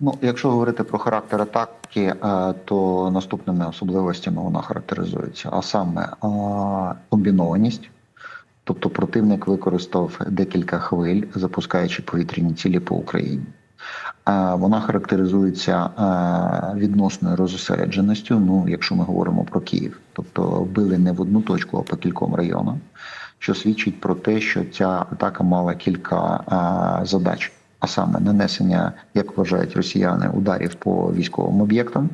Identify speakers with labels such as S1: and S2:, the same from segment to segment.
S1: Ну, якщо говорити про характер атаки, е, то наступними особливостями вона характеризується, а саме е, комбінованість. Тобто противник використав декілька хвиль, запускаючи повітряні цілі по Україні. Е, Вона характеризується відносною розосередженістю. Ну, якщо ми говоримо про Київ, тобто били не в одну точку, а по кільком районам, що свідчить про те, що ця атака мала кілька задач, а саме нанесення, як вважають росіяни, ударів по військовим об'єктам.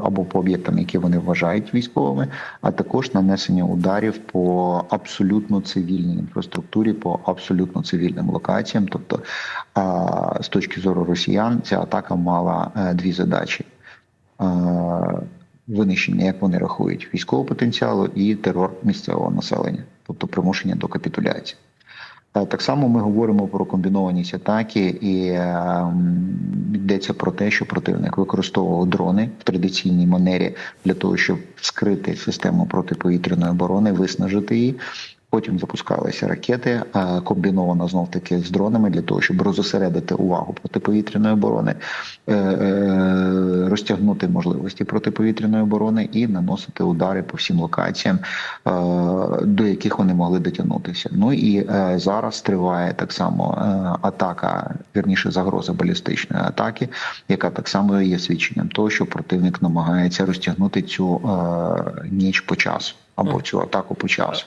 S1: Або по об'єктам, які вони вважають військовими, а також нанесення ударів по абсолютно цивільній інфраструктурі, по абсолютно цивільним локаціям. Тобто, з точки зору росіян, ця атака мала е, дві задачі: Е, винищення, як вони рахують, військового потенціалу і терор місцевого населення, тобто примушення до капітуляції. Е, Так само ми говоримо про комбінованість атаки, і е, йдеться про те, що противник використовував дрони в традиційній манері для того, щоб скрити систему протиповітряної оборони, виснажити її. Потім запускалися ракети, е, комбіновано знов таки з дронами для того, щоб розосередити увагу протиповітряної оборони, розтягнути можливості протиповітряної оборони і наносити удари по всім локаціям, е, до яких вони могли дотягнутися. Ну і е, зараз триває так само е, атака, вірніше загроза балістичної атаки, яка так само є свідченням того, що противник намагається розтягнути цю ніч по часу або цю атаку по часу.